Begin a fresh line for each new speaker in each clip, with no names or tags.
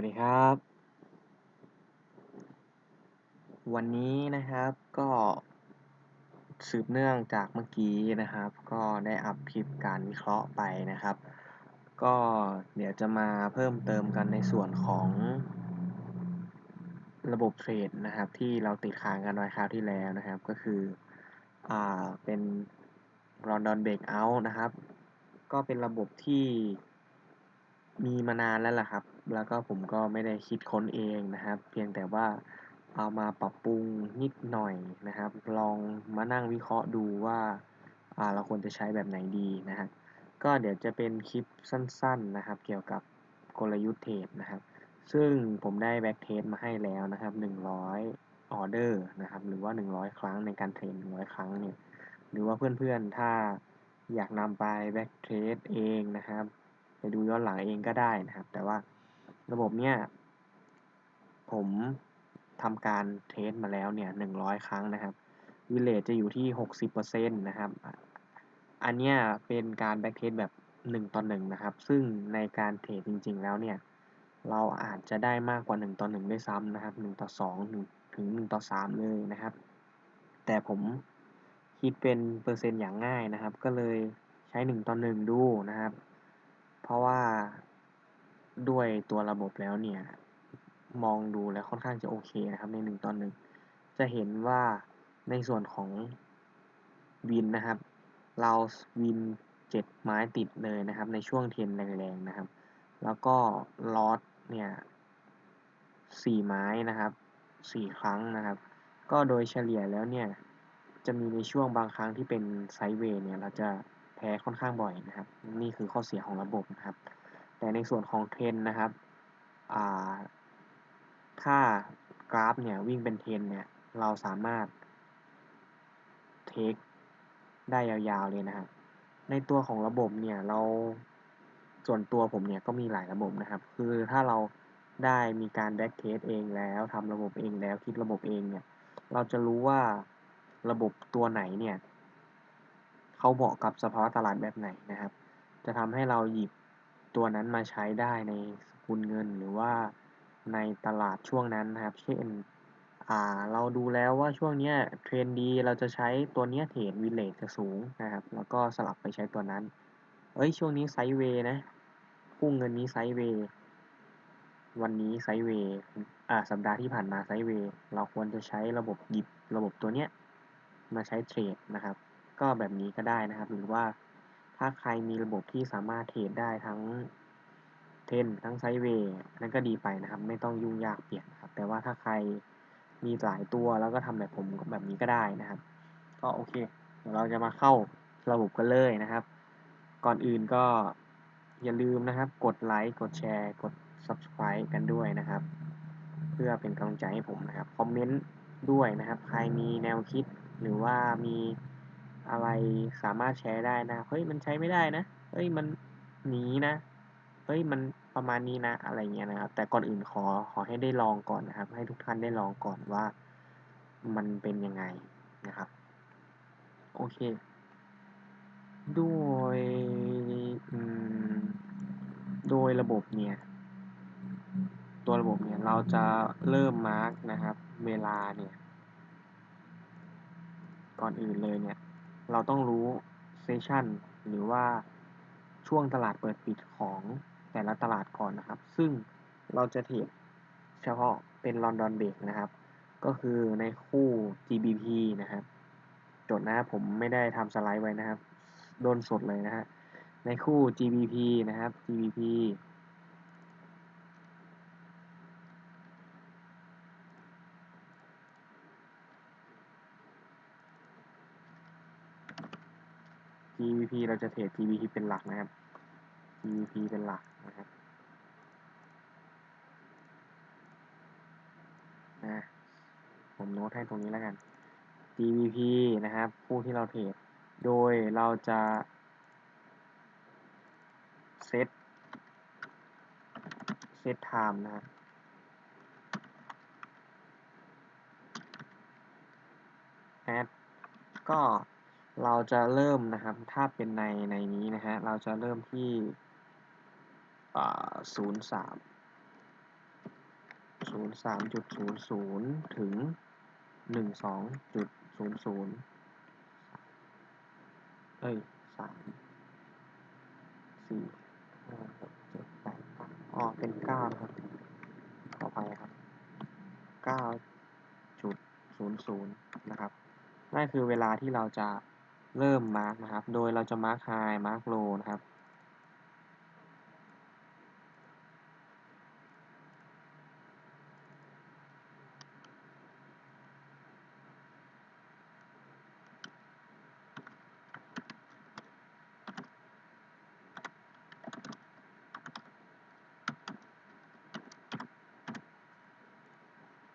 วัสดีครับ วันนี้นะครับก็สืบเนื่องจากเมื่อกี้นะครับ ก็ได้อัพคลิปการวิเคราะห์ไปนะครับ ก็เดี๋ยวจะมาเพิ่มเติมกันในส่วนของระบบเทรดนะครับ ที่เราติดค้างกันไว้คราวที่แล้วนะครับ ก็คืออ่าเป็น London Breakout นะครับ ก็เป็นระบบที่มีมานานแล้วล่ะครับ แล้วก็ผมก็ไม่ได้คิดค้นเองนะครับ เพียงแต่ว่าเอามาปรับปรุงนิดหน่อยนะครับ ลองมานั่งวิเคราะห์ดูว่าเราควรจะใช้แบบไหนดีนะฮะก็เดี๋ยวจะเป็นคลิปสั้นๆนะครับ เกี่ยวกับกลยุทธ์เทรดนะครับ ซึ่งผมได้แบ็กเทสมาให้แล้วนะครับ 100ออเดอร์นะครับ หรือว่า 100 ครั้งในการเทรด100 ครั้งเนี่ย หรือว่าเพื่อนๆ ถ้าอยากนำไปแบ็กเทสเองนะครับ ไปดูย้อนหลังเองก็ได้นะครับ แต่ว่า ระบบเนี้ยผมทำการเทสมาแล้วเนี่ย100ครั้งนะครับวิเลจจะอยู่ที่60%นตนะครับ อันเนี้ยเป็นการแบ็กเทสแบบ1ต่อ1นะครับ ซึ่งในการเทรดจริง ๆ แล้วเนี่ย เราอาจจะได้มากกว่า1ต่อ1ด้วยซ้ำนะครับ1ต่อ2 1ถึง1ต่อ3เลยนะครับ แต่ผมคิดเป็นเปอร์เซ็นต์อย่างง่ายนะครับ ก็เลยใช้1ต่อ1ดูนะครับ เพราะว่า ด้วยตัวระบบแล้วเนี่ย มองดูแล้วค่อนข้างจะโอเคนะครับใน1ต่งตอ1จะเห็นว่าในส่วนของวินนะครับเราวิน7ไม้ติดเลยนะครับ ในช่วงเทนแรงๆนะครับ แล้วก็ลอสเนี่ยสี่ไม้นะครับสี่ครั้งนะครับ ก็โดยเฉลี่ยแล้วเนี่ยจะมีในช่วงบางครั้งที่เป็นไซด์เวย์เนี่ยเราจะแพ้ค่อนข้างบ่อยนะครับ นี่คือข้อเสียของระบบนะครับ แต่ในส่วนของเทรนนะครับถ้ากราฟเนี่ยวิ่งเป็นเทรนเนี่ยเราสามารถเทคได้ยาวๆเลยนะครับ ในตัวของระบบเนี่ยเราส่วนตัวผมเนี่ยก็มีหลายระบบนะครับ คือถ้าเราได้มีการแบ็กเทสเองแล้วทำระบบเองแล้วคิดระบบเองเนี่ย เราจะรู้ว่าระบบตัวไหนเนี่ยเขาเหมาะกับสภาวะตลาดแบบไหนนะครับ จะทำให้เราหยิบ ตัวนั้นมาใช้ได้ในสกุลเงินหรือว่าในตลาดช่วงนั้นนะครับ เช่นอ่าเราดูแล้วว่าช่วงนี้เทรนดีเราจะใช้ตัวเนี้ยเทรดวิเลจจะสูงนะครับ แล้วก็สลับไปใช้ตัวนั้น เอ้ยช่วงนี้ไซด์เวย์นะพุ่งเงินนี้ไซด์เวย์วันนี้ไซด์เวย์อ่าสัปดาห์ที่ผ่านมาไซด์เวย์เราควรจะใช้ระบบหยิบระบบตัวเนี้ยมาใช้เทรดนะครับ ก็แบบนี้ก็ได้นะครับ หรือว่า ถ้าใครมีระบบที่สามารถเทรดได้ทั้งเทนทั้งไซด์เวย์นั่นก็ดีไปนะครับ ไม่ต้องยุ่งยากเปลี่ยนครับ แต่ว่าถ้าใครมีหลายตัวแล้วก็ทำแบบผมแบบนี้ก็ได้นะครับ ก็โอเค เดี๋ยวเราจะมาเข้าระบบกันเลยนะครับ ก่อนอื่นก็อย่าลืมนะครับ กดไลค์กดแชร์ กด subscribe กันด้วยนะครับ เพื่อเป็นกำลังใจให้ผมนะครับ คอมเมนต์ด้วยนะครับ ใครมีแนวคิดหรือว่ามี อะไรสามารถแชร์ได้นะ เฮ้ยมันใช้ไม่ได้นะ เฮ้ยมันหนีนะ เฮ้ยมันประมาณนี้นะ อะไรเงี้ยนะครับ แต่ก่อนอื่นขอขอให้ได้ลองก่อนนะครับ ให้ทุกท่านได้ลองก่อนว่ามันเป็นยังไงนะครับ โอเค ด้วยโดยระบบเนี่ย ตัวระบบเนี่ยเราจะเริ่มมาร์กนะครับ เวลาเนี่ย ก่อนอื่นเลยเนี่ย เราต้องรู้เซสชันหรือว่าช่วงตลาดเปิดปิดของแต่ละตลาดก่อนนะครับ ซึ่งเราจะเทรดเฉพาะเป็นลอนดอนเบรกนะครับ ก็คือในคู่ GBP นะครับจดนะผมไม่ได้ทำสไลด์ไว้นะครับโดนสดเลยนะฮะในคู่ GBP นะครับ GBP GBP เราจะเทรด GBP เป็นหลักนะครับ GBP เป็นหลักนะครับนะผมโน้ตให้ตรงนี้แล้วกัน GBP นะครับ ผู้ที่เราเทรด โดยเราจะเซตเซตไทม์นะครับก็ เราจะเริ่มนะครับ ถ้าเป็นในในนี้นะฮะ เราจะเริ่มที่ศูนย์สามศูนย์สามจุดศูนย์ศูนย์ถึงหนึ่งสองจุดศูนย์ศูนย์เอ้ยสามสี่ห้าหกเจ็ดแปดอ๋อ เป็นเก้าครับขออภัยครับเก้าจุดศูนย์ศูนย์นะครับนั่นคือเวลาที่เราจะ เริ่มมาร์กนะครับ โดยเราจะมาร์กไฮมาร์กโลนะครับ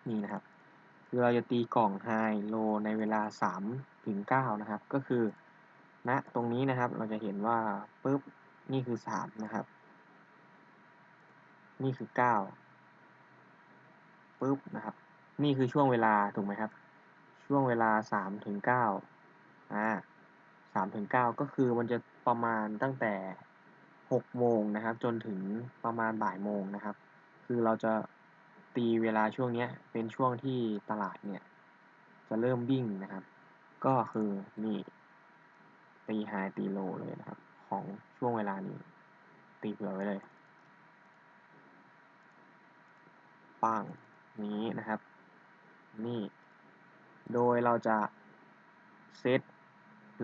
นี่นะครับ คือเราจะตีกล่องไฮโลในเวลาสามถึงเก้านะครับ ก็คือณนะตรงนี้นะครับเราจะเห็นว่าปุ๊บนี่คือสามนะครับ นี่คือเก้าปุ๊บนะครับ นี่คือช่วงเวลาถูกไหมครับ ช่วงเวลาสามถึงเก้าอ่าสามถึงเก้าก็คือมันจะประมาณตั้งแต่หกโมงนะครับ จนถึงประมาณบ่ายโมงนะครับ คือเราจะ ตีเวลาช่วงนี้เป็นช่วงที่ตลาดเนี่ยจะเริ่มวิ่งนะครับ ก็คือนี่ตีไฮตีโลเลยนะครับ ของช่วงเวลานี้ ตีเผื่อไว้เลยปังนี้นะครับ นี่ โดยเราจะเซต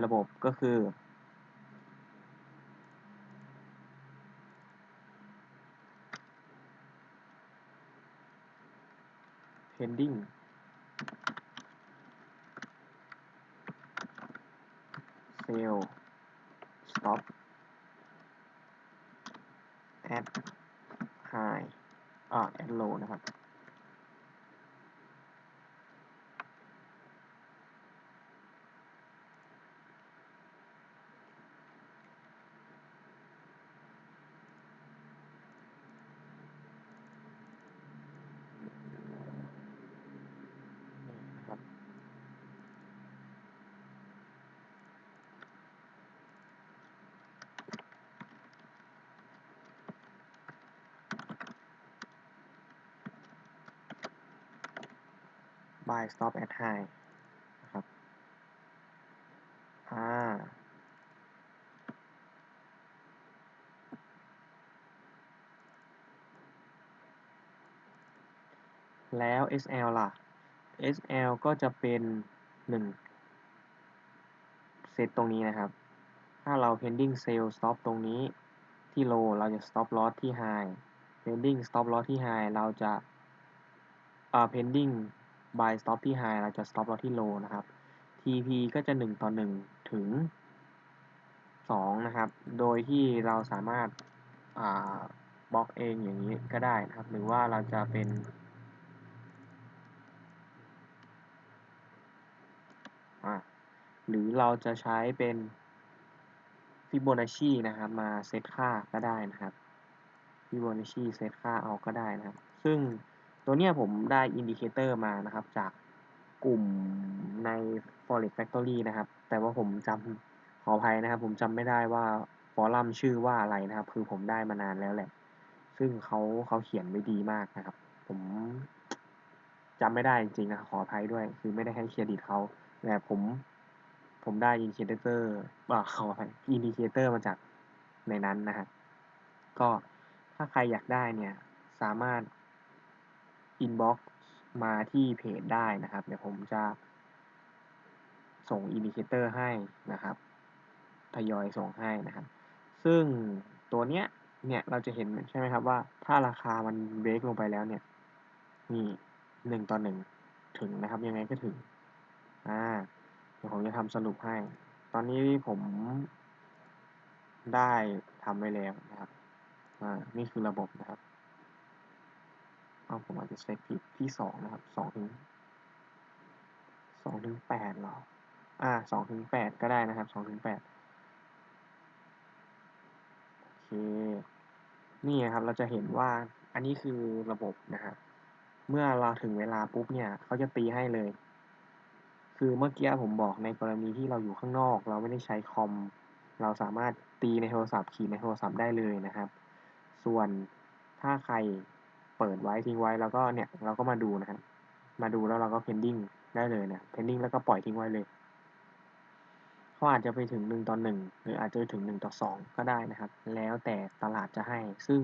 ระบบก็คือ pending sell stop at high อ่า at low นะครับ buy stop at high นะครับอ่าแล้ว SL ล่ะ SL ก็จะเป็นหนึ่งเซตตรงนี้นะครับ ถ้าเรา pending sell stop ตรงนี้ที่ low เราจะ stop loss ที่ high pending stop loss ที่ high เราจะ pending buy stop ที่ high เราจะ stop loss ที่ low นะครับ TP ก็จะหนึ่งต่อหนึ่งถึงสองนะครับ โดยที่เราสามารถาบล็อกเองอย่างนี้ก็ได้นะครับ หรือว่าเราจะเป็น หรือเราจะใช้เป็น Fibonacci นะครับ มาเซตค่าก็ได้นะครับ Fibonacci เซตค่าเอาก็ได้นะครับ ซึ่ง ตัวเนี้ยผมได้อินดิเคเตอร์มานะครับ จากกลุ่มใน Forex Factory นะครับ แต่ว่าผมจำขออภัยนะครับ ผมจำไม่ได้ว่าฟอรัมชื่อว่าอะไรนะครับ คือผมได้มานานแล้วแหละ ซึ่งเขาเขาเขียนไว้ดีมากนะครับ ผมจำไม่ได้จริงๆนะขออภัยด้วย คือไม่ได้ให้เครดิตเขาแต่ผมผมได้อินดิเคเตอร์ว่าขออภัยอินดิเคเตอร์มาจากในนั้นนะฮะก็ถ้าใครอยากได้เนี่ย สามารถ inbox มาที่เพจได้นะครับ เดี๋ยวผมจะ ส่งอินดิเคเตอร์ให้นะครับ ทยอยส่งให้นะครับ ซึ่งตัวเนี้ย เนี่ยเราจะเห็นใช่ไหมครับว่าถ้าราคามันเบรกลงไปแล้วเนี่ย นี่หนึ่งต่อหนึ่งถึงนะครับ ยังไงก็ถึง อ่า เดี๋ยวผมจะทำสรุปให้ ตอนนี้ผมได้ทำไว้แล้วนะครับ อ่า นี่คือระบบนะครับ เอาผมอาจจะเซตผิดที่สองนะครับสองถึงสองถึงแปดหรอ อ่าสองถึงแปดก็ได้นะครับสองถึงแปดโอเค นี่ครับเราจะเห็นว่าอันนี้คือระบบนะครับ เมื่อเราถึงเวลาปุ๊บเนี่ยเขาจะตีให้เลย คือเมื่อกี้ผมบอกในกรณีที่เราอยู่ข้างนอก เราไม่ได้ใช้คอม เราสามารถตีในโทรศัพท์ขีดในโทรศัพท์ได้เลยนะครับ ส่วนถ้าใคร เปิดไว้ทิ้งไว้แล้วก็เนี่ยเราก็มาดูนะครับ มาดูแล้วเราก็ pending ได้เลยเนะ pending แล้วก็ปล่อยทิ้งไว้เลยเขาอาจจะไปถึงหนึ่งต่อหนึ่งหรืออาจจะถึงหนึ่งต่อสองก็ได้นะครับ แล้วแต่ตลาดจะให้ ซึ่ง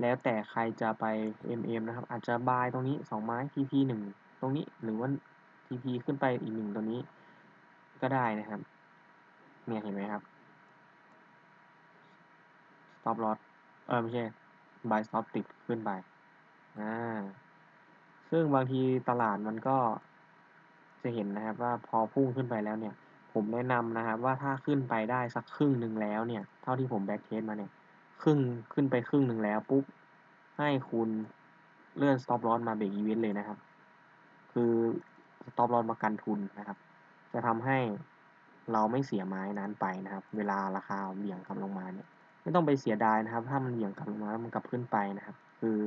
แล้วแต่ใครจะไป MM นะครับ อาจจะบายตรงนี้สองไม้ TP หนึ่งตรงนี้หรือว่า TP ขึ้นไปอีกหนึ่งตัวนี้ก็ได้นะครับเนี่ยเห็นไหมครับ stop loss เออไม่ใช่ buy stop ติดขึ้นไปอ่าซึ่งบางทีตลาดมันก็จะเห็นนะครับว่าพอพุ่งขึ้นไปแล้วเนี่ย ผมแนะนำนะครับว่าถ้าขึ้นไปได้สักครึ่งหนึ่งแล้วเนี่ย เท่าที่ผมแบ็กเทสมาเนี่ยครึ่งขึ้นไปครึ่งหนึ่งแล้วปุ๊บให้คุณเลื่อน stop loss มาเบรกอีเวนต์เลยนะครับ คือ stop loss มากันทุนนะครับ จะทำให้เราไม่เสียไม้นั้นไปนะครับ เวลาราคาเบี่ยงกลับลงมาเนี่ย ไม่ต้องไปเสียดายนะครับ ถ้ามันเบี่ยงกลับลงมาแล้วมันกลับขึ้นไปนะครับ คือ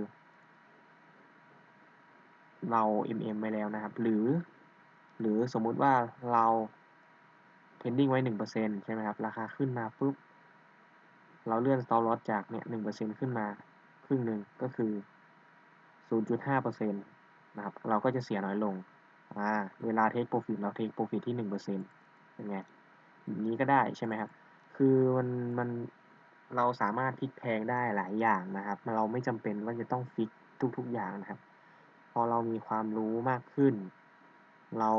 เรา MM ไว้แล้วนะครับ หรือ หรือสมมุติว่าเรา pending ไว้หนึ่งเปอร์เซ็นใช่ไหมครับ ราคาขึ้นมาปุ๊บ เราเลื่อน stop loss จากเนี่ยหนึ่งเปอร์เซ็นขึ้นมาครึ่งหนึ่งก็คือ 0.5เปอร์เซ็นต์นะครับ เราก็จะเสียน้อยลง อ่า เวลา take profit เรา take profit ที่หนึ่งเปอร์เซ็นต์เป็นไงแบบนี้ก็ได้ใช่ไหมครับ คือมันมัน เราสามารถพลิกแพงได้หลายอย่างนะครับ เราไม่จำเป็นว่าจะต้องฟิกทุกๆอย่างนะครับ พอเรามีความรู้มากขึ้น เรา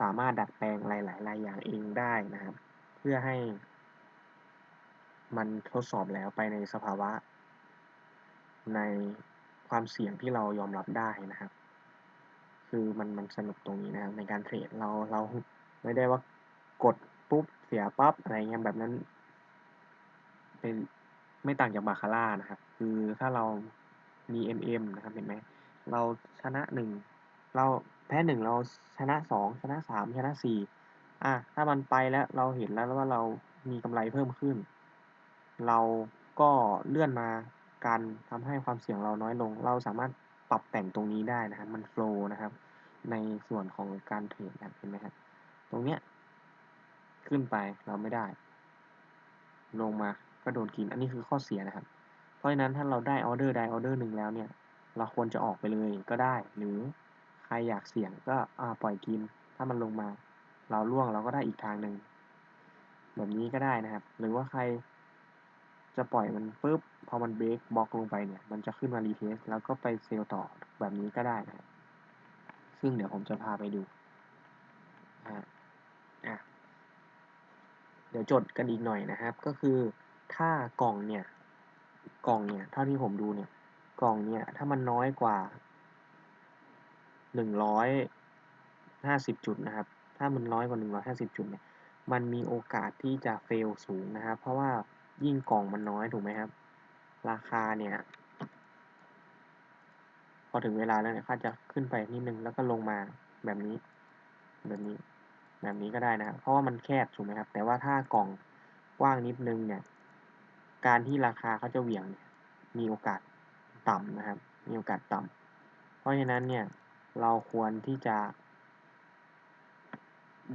สามารถดัดแปลงอะไรหลายๆอย่างเองได้นะครับ เพื่อให้ มันทดสอบแล้วไปในสภาวะ ในความเสี่ยงที่เรายอมรับได้นะครับ คือมันมันสนุกตรงนี้นะครับ ในการเทรดเราเราไม่ได้ว่ากดปุ๊บเสียปั๊บอะไรเงี้ยแบบนั้น เป็นไม่ต่างจากบาคาร่านะครับ คือถ้าเรามี MM นะครับเห็นไหมเราชนะหนึ่งเราแพ้หนึ่งเราชนะสองชนะสามชนะสี่อะถ้ามันไปแล้วเราเห็นแล้วว่าเรามีกำไรเพิ่มขึ้น เราก็เลื่อนมาการทำให้ความเสี่ยงเราน้อยลง เราสามารถปรับแต่งตรงนี้ได้นะครับ มันโฟล์นะครับ ในส่วนของการเทรดนะเห็นไหมครับตรงเนี้ยขึ้นไปเราไม่ได้ ลงมา ก็โดนกิน อันนี้คือข้อเสียนะครับ เพราะฉะนั้นถ้าเราได้ออเดอร์ใดออเดอร์หนึ่งแล้วเนี่ย เราควรจะออกไปเลยก็ได้ หรือใครอยากเสี่ยงก็ปล่อยกิน ถ้ามันลงมา เราล่วงเราก็ได้อีกทางหนึ่งแบบนี้ก็ได้นะครับ หรือว่าใครจะปล่อยมันปุ๊บพอมันเบรกบล็อกลงไปเนี่ย มันจะขึ้นมารีเทสแล้วก็ไปเซลล์ต่อแบบนี้ก็ได้นะครับซึ่งเดี๋ยวผมจะพาไปดูอ่าอะเดี๋ยวจดกันอีกหน่อยนะครับ ก็คือ ถ้ากล่องเนี่ย กล่องเนี่ย เท่าที่ผมดูเนี่ย กล่องเนี่ย ถ้ามันน้อยกว่าหนึ่งร้อยห้าสิบจุดนะครับ ถ้ามันน้อยกว่าหนึ่งร้อยห้าสิบจุดเนี่ย มันมีโอกาสที่จะเฟลสูงนะครับ เพราะว่ายิ่งกล่องมันน้อยถูกไหมครับ ราคาเนี่ย พอถึงเวลาแล้วเนี่ยเขาจะขึ้นไปนิดนึงแล้วก็ลงมาแบบนี้ แบบนี้ แบบนี้ก็ได้นะครับ เพราะว่ามันแคบถูกไหมครับ แต่ว่าถ้ากล่องกว้างนิดนึงเนี่ย การที่ราคาเขาจะเหวี่ยงเนี่ยมีโอกาสต่ำนะครับ มีโอกาสต่ำเพราะฉะนั้นเนี่ยเราควรที่จะ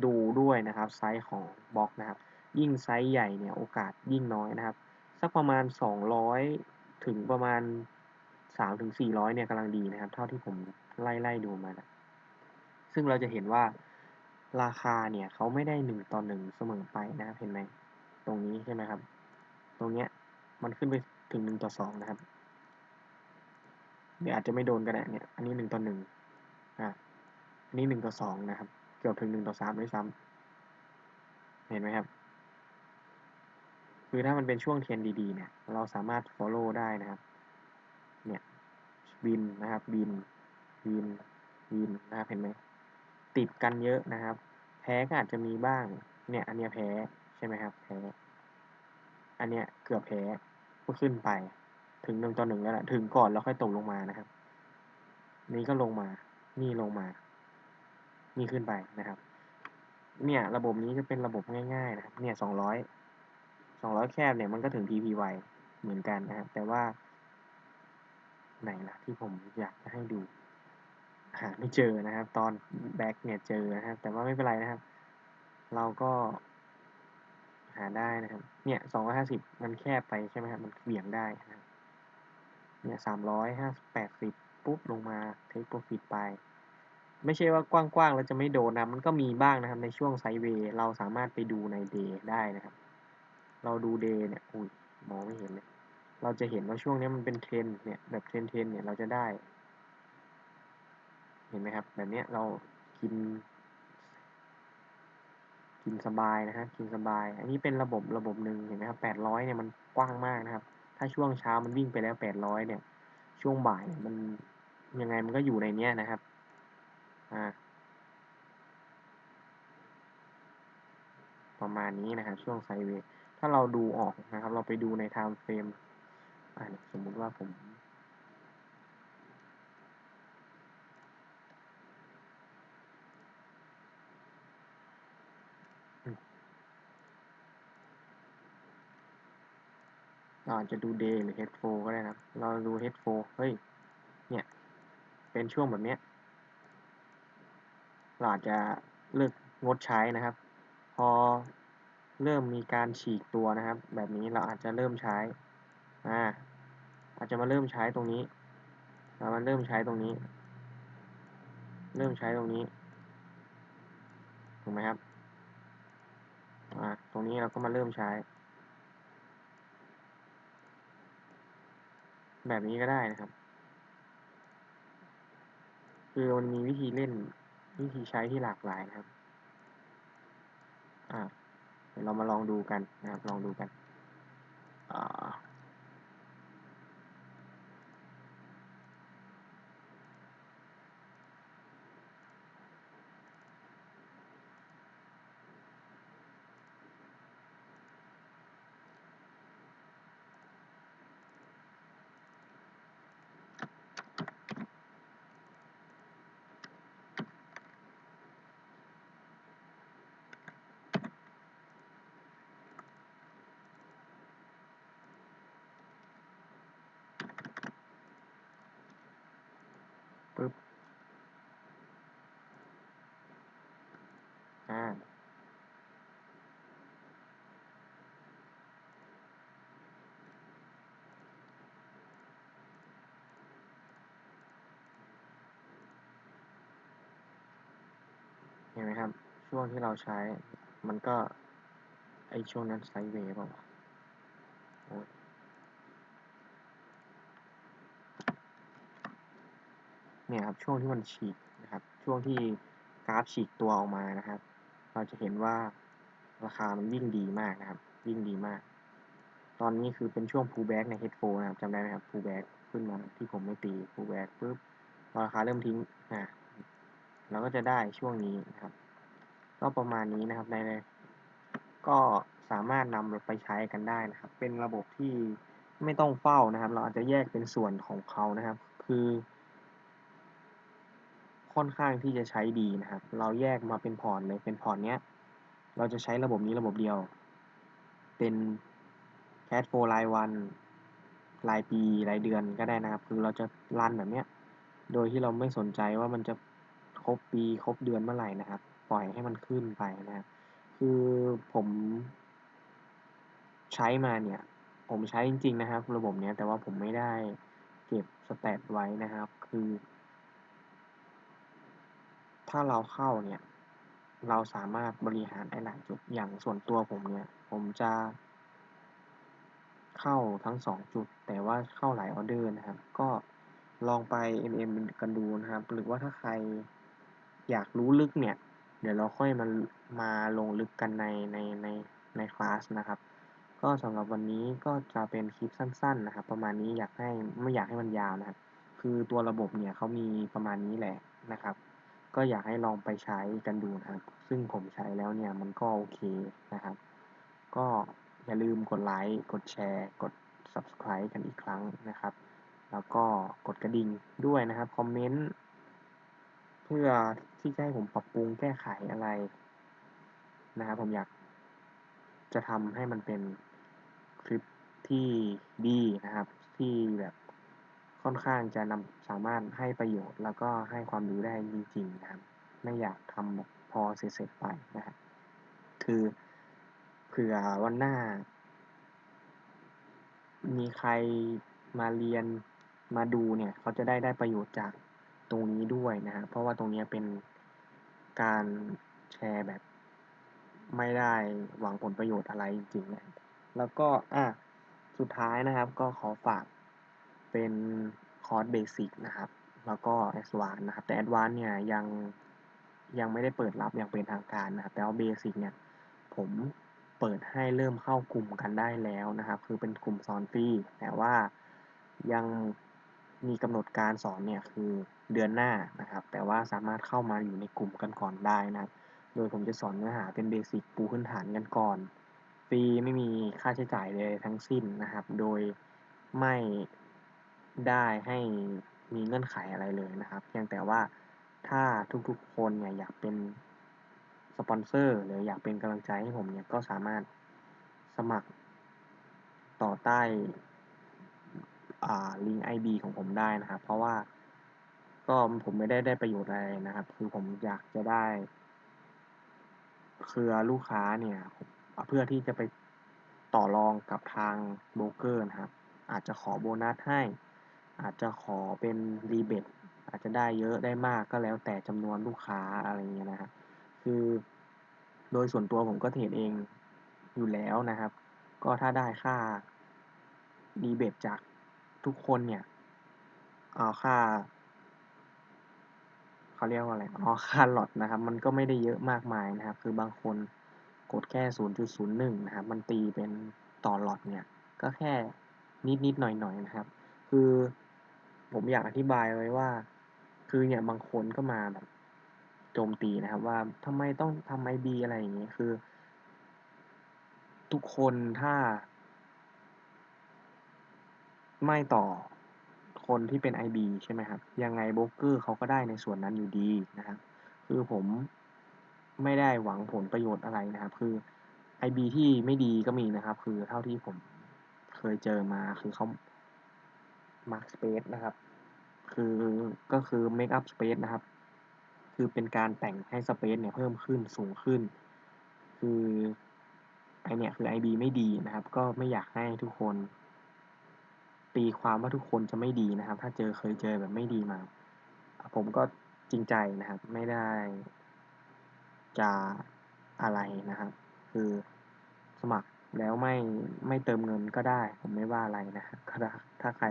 ดูด้วยนะครับไซส์ของบล็อกนะครับ ยิ่งไซส์ใหญ่เนี่ยโอกาสยิ่งน้อยนะครับ สักประมาณสองร้อยถึงประมาณสามถึงสี่ร้อยเนี่ยกำลังดีนะครับ เท่าที่ผมไล่ไล่ดูมานะซึ่งเราจะเห็นว่าราคาเนี่ยเขาไม่ได้หนึ่งต่อหนึ่งเสมอไปนะครับเห็นไหมตรงนี้ใช่ไหมครับ ตรงเนี้ย มันขึ้นไปถึงหนึ่งต่อสองนะครับเดี๋ยวอาจจะไม่โดนก็ได้เนี่ย อันนี้หนึ่งต่อหนึ่งอะอันนี้หนึ่งต่อสองนะครับ เกือบถึงหนึ่งต่อสามด้วยซ้ำเห็นไหมครับ คือถ้ามันเป็นช่วงเทรนดีๆเนี่ย เราสามารถ follow ได้นะครับ เนี่ยบินนะครับบินบินบินนะครับเห็นไหมติดกันเยอะนะครับ แพ้ก็อาจจะมีบ้าง เนี่ย อันเนี้ยแพ้ใช่ไหมครับ แพ้ อันเนี้ยเกือบแพ้ ก็ขึ้นไป ถึงหนึ่งต่อหนึ่งแล้วแหละถึงก่อนแล้วค่อยตกลงมานะครับ นี้ก็ลงมา นี่ลงมา นี่ขึ้นไปนะครับ เนี่ย ระบบนี้จะเป็นระบบง่ายๆนะครับ เนี่ยสองร้อยสองร้อยแคบเนี่ยมันก็ถึง TPY เหมือนกันนะครับ แต่ว่า ไหนล่ะที่ผมอยากจะให้ดูหาไม่เจอนะครับ ตอนแบ็กเนี่ยเจอนะครับ แต่ว่าไม่เป็นไรนะครับ เราก็าได้นะครับ เนี่ยสองร้อยห้าสิบมันแคบไปใช่ไหมครับ มันเบี่ยงได้นะครับ เนี่ยสามร้อยห้าแปดสิบปุ๊บลงมา take profit ไป ไม่ใช่ว่ากว้างๆแล้วจะไม่โดนนะ มันก็มีบ้างนะครับ ในช่วงไซเวย์เราสามารถไปดูในเดย์ได้นะครับ เราดูเดย์เนี่ย อุ้ยมองไม่เห็นเลย เราจะเห็นว่าช่วงนี้มันเป็นเทรนเนี่ย แบบเทรนเทรนเนี่ยเราจะได้ เห็นไหมครับ แบบนี้เรากิน กินสบายนะครับ กินสบาย อันนี้เป็นระบบระบบหนึ่งเห็นไหมครับแปดร้อยเนี่ยมันกว้างมากนะครับ ถ้าช่วงเช้ามันวิ่งไปแล้วแปดร้อยเนี่ย ช่วงบ่ายมันยังไงมันก็อยู่ในเนี้ยนะครับ อ่า ประมาณนี้นะครับ ช่วงไซเวถ้าเราดูออกนะครับ เราไปดูใน time frame อ่าสมมุติว่าผม เราอาจจะดู day หรือ head flow ก็ได้นะ เราดู head flow เฮ้ย เนี่ย เป็นช่วงแบบเนี้ย เราอาจจะเลิกงดใช้นะครับ พอเริ่มมีการฉีกตัวนะครับ แบบนี้เราอาจจะเริ่มใช้ อ่า อาจจะมาเริ่มใช้ตรงนี้เรามาเริ่มใช้ตรงนี้ เริ่มใช้ตรงนี้ ถูกไหมครับ อ่า ตรงนี้เราก็มาเริ่มใช้ แบบนี้ก็ได้นะครับ คือมันมีวิธีเล่นวิธีใช้ที่หลากหลายนะครับ อ่าเดี๋ยวเรามาลองดูกันนะครับ ลองดูกันอ่า ปึ๊บ อ่า เห็นไหมครับ ช่วงที่เราใช้ มันก็ ไอช่วงนั้นไซด์เวย์เปล่าวะโอ้ยเนี่ยครับ ช่วงที่มันฉีกนะครับ ช่วงที่กราฟฉีกตัวออกมานะครับ เราจะเห็นว่าราคามันวิ่งดีมากนะครับ วิ่งดีมาก ตอนนี้คือเป็นช่วง pullback ใน head flow นะครับจำได้ไหมครับ pullback ขึ้นมาที่ผมไม่ตี pullback ปุ๊บพอราคาเริ่มทิ้งอ่า เราก็จะได้ช่วงนี้นะครับ ก็ประมาณนี้นะครับในก็สามารถนำไปใช้กันได้นะครับ เป็นระบบที่ไม่ต้องเฝ้านะครับ เราอาจจะแยกเป็นส่วนของเขานะครับ คือ ค่อนข้างที่จะใช้ดีนะครับ เราแยกมาเป็นพอร์ตเลยเป็นพอร์ตเนี้ย เราจะใช้ระบบนี้ระบบเดียว เป็น cash flow รายวันรายปีรายเดือนก็ได้นะครับ คือเราจะรันแบบเนี้ย โดยที่เราไม่สนใจว่ามันจะ รบปีครบเดือนเมื่อไหร่นะครับ ปล่อยให้มันขึ้นไปนะครับ คือผมใช้มาเนี่ย ผมใช้จริง ๆ นะครับ ระบบเนี้ยแต่ว่าผมไม่ได้เก็บสแตทไว้นะครับ คือ ถ้าเราเข้าเนี่ย เราสามารถบริหารได้หลายจุดอย่างส่วนตัวผมเนี่ย ผมจะเข้าทั้งสองจุด แต่ว่าเข้าหลายออเดอร์นะครับ ก็ลองไป MM กันดูนะครับ หรือว่าถ้าใคร อยากรู้ลึกเนี่ย เดี๋ยวเราค่อยมามาลงลึกกันในในในในคลาสนะครับ ก็สำหรับวันนี้ก็จะเป็นคลิปสั้นๆนะครับ ประมาณนี้อยากให้ไม่อยากให้มันยาวนะครับ คือตัวระบบเนี่ยเขามีประมาณนี้แหละนะครับ ก็อยากให้ลองไปใช้กันดูนะครับ ซึ่งผมใช้แล้วเนี่ยมันก็โอเคนะครับ ก็อย่าลืมกดไลค์กดแชร์ กด subscribe กันอีกครั้งนะครับ แล้วก็กดกระดิ่งด้วยนะครับ คอมเมนต์ พื่อที่จะให้ผมปรับปรุงแก้ไขอะไรนะครับผมอยากจะทำให้มันเป็นคลิปที่ดีนะครับ ที่แบบค่อนข้างจะนำสามารถให้ประโยชน์แล้วก็ให้ความรู้ได้จริงๆนะครับ ไม่อยากทำแบบพอเสร็จๆไปนะครับคือเผื่อวันหน้า มีใครมาเรียนมาดูเนี่ย เขาจะได้ได้ประโยชน์จาก ตรงนี้ด้วยนะฮะ เพราะว่าตรงนี้เป็นการแชร์แบบไม่ได้หวังผลประโยชน์อะไรจริงๆนะแล้วก็อะสุดท้ายนะครับก็ขอฝากเป็นคอร์สเบสิกนะครับ แล้วก็แอดวานนะครับ แต่แอดวานเนี่ยยังยังไม่ได้เปิดรับอย่างเป็นทางการนะครับ แต่ว่าเบสิกเนี่ยผมเปิดให้เริ่มเข้ากลุ่มกันได้แล้วนะครับ คือเป็นกลุ่มสอนฟรีแต่ว่ายัง มีกำหนดการสอนเนี่ยคือเดือนหน้านะครับ แต่ว่าสามารถเข้ามาอยู่ในกลุ่มกันก่อนได้นะครับ โดยผมจะสอนเนื้อหาเป็นเบสิกปูพื้นฐานกันก่อน ฟรีไม่มีค่าใช้จ่ายเลยทั้งสิ้นนะครับ โดยไม่ได้ให้มีเงื่อนไขอะไรเลยนะครับ เพียงแต่ว่าถ้าทุกๆคนเนี่ยอยากเป็นสปอนเซอร์หรืออยากเป็นกำลังใจให้ผมเนี่ยก็สามารถสมัครต่อใต้ ลิงก์ IB ของผมได้นะครับ เพราะว่าก็ผมไม่ได้ได้ประโยชน์อะไรนะครับ คือผมอยากจะได้ เครือลูกค้าเนี่ย เพื่อที่จะไปต่อรองกับทางโบรกเกอร์นะครับ อาจจะขอโบนัสให้ อาจจะขอเป็นรีเบทอาจจะได้เยอะได้มากก็แล้วแต่จำนวนลูกค้าอะไรเงี้ยนะครับคือโดยส่วนตัวผมก็เทรดเองอยู่แล้วนะครับ ก็ถ้าได้ค่ารีเบทจาก ทุกคนเนี่ยเอาค่าเขาเรียกว่าอะไรอ๋อค่าหลอดนะครับ มันก็ไม่ได้เยอะมากมายนะครับ คือบางคนกดแค่ 0.01 นะครับ มันตีเป็นต่อหลอดเนี่ย ก็แค่นิดนิดหน่อยหน่อยนะครับ คือผมอยากอธิบายไว้ว่า คือเนี่ยบางคนก็มาแบบโจมตีนะครับ ว่าทำไมต้องทำไอบีอะไรอย่างนี้ยคือ ทุกคนถ้า ไม่ต่อคนที่เป็น IB ใช่ไหมครับ ยังไงโบรกเกอร์เขาก็ได้ในส่วนนั้นอยู่ดีนะครับ คือผมไม่ได้หวังผลประโยชน์อะไรนะครับ คือ IB ที่ไม่ดีก็มีนะครับ คือเท่าที่ผมเคยเจอมาคือเขา mark space นะครับ คือก็คือ make up space นะครับ คือเป็นการแต่งให้ space เนี่ยเพิ่มขึ้นสูงขึ้น คือไอเนี่ยคือ IB ไม่ดีนะครับ ก็ไม่อยากให้ทุกคน ตีความว่าทุกคนจะไม่ดีนะครับ ถ้าเจอเคยเจอแบบไม่ดีมา ผมก็จริงใจนะครับ ไม่ได้จะอะไรนะครับ คือสมัครแล้วไม่ไม่เติมเงินก็ได้ ผมไม่ว่าอะไรนะก็ถ้าถ้าใคร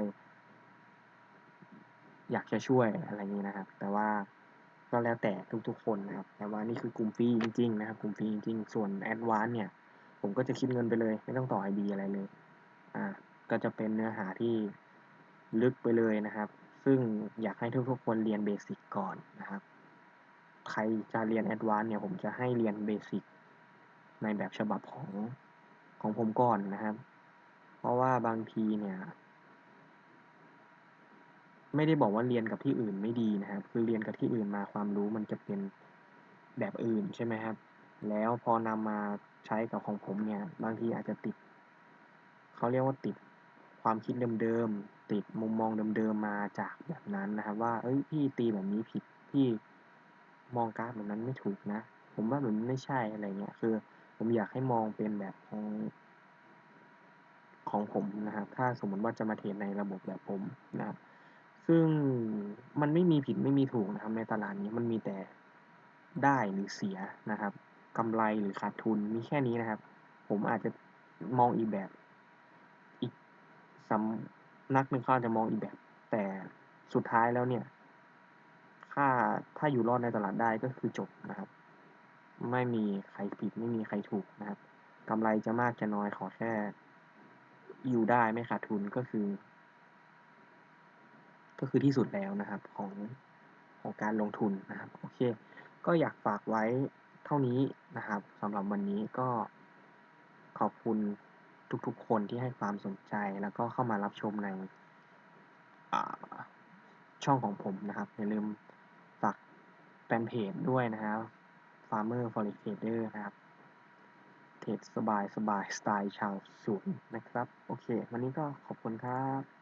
อยากจะช่วยอะไรอย่างนี้นะครับ แต่ว่าก็แล้วแต่ทุกๆคนนะครับ แต่ว่านี่คือกลุ่มฟรีจริง ๆ นะครับ กลุ่มฟรีจริง ๆ ส่วนแอดวานเนี่ย ผมก็จะคิดเงินไปเลย ไม่ต้องต่อ IB อะไรเลย อ่า ก็จะเป็นเนื้อหาที่ลึกไปเลยนะครับ ซึ่งอยากให้ทุกๆคนเรียนเบสิกก่อนนะครับ ใครจะเรียนแอดวานเนี่ยผมจะให้เรียนเบสิกในแบบฉบับของของผมก่อนนะครับ เพราะว่าบางทีเนี่ย ไม่ได้บอกว่าเรียนกับที่อื่นไม่ดีนะครับ คือเรียนกับที่อื่นมาความรู้มันจะเป็นแบบอื่นใช่ไหมครับ แล้วพอนำมาใช้กับของผมเนี่ย บางทีอาจจะติด เขาเรียกว่าติด ความคิดเดิมๆ ติดมุมมองเดิมๆ มาจากแบบนั้นนะครับ ว่า เอ้ย พี่ตีแบบนี้ผิด พี่มองกราฟแบบนั้นไม่ถูกนะ ผมว่าแบบนี้ไม่ใช่อะไรเงี้ย คือ ผมอยากให้มองเป็นแบบของของผมนะครับ ถ้าสมมติว่าจะมาเทรดในระบบแบบผมนะครับ ซึ่งมันไม่มีผิดไม่มีถูกนะครับ ในตลาดนี้มันมีแต่ได้หรือเสียนะครับกำไรหรือขาดทุนมีแค่นี้นะครับ ผมอาจจะมองอีกแบบ สำนักหนึ่งเขาอาจจะมองอีกแบบ แต่สุดท้ายแล้วเนี่ยถ้าถ้าอยู่รอดในตลาดได้ก็คือจบนะครับ ไม่มีใครผิดไม่มีใครถูกนะครับกำไรจะมากจะน้อยขอแค่ อยู่ได้ไม่ขาดทุนก็คือ ก็คือที่สุดแล้วนะครับของของการลงทุนนะครับโอเค ก็อยากฝากไว้เท่านี้นะครับสำหรับวันนี้ก็ขอบคุณ ทุกๆ คนที่ให้ความสนใจแล้วก็เข้ามารับชมในช่องของผมนะครับอย่าลืมฝากแฟนเพจด้วยนะครับ Farmer Forex Trader นะครับเทรดสบายสบายสไตล์ชาวสวนนะครับ โอเค วันนี้ก็ขอบคุณครับ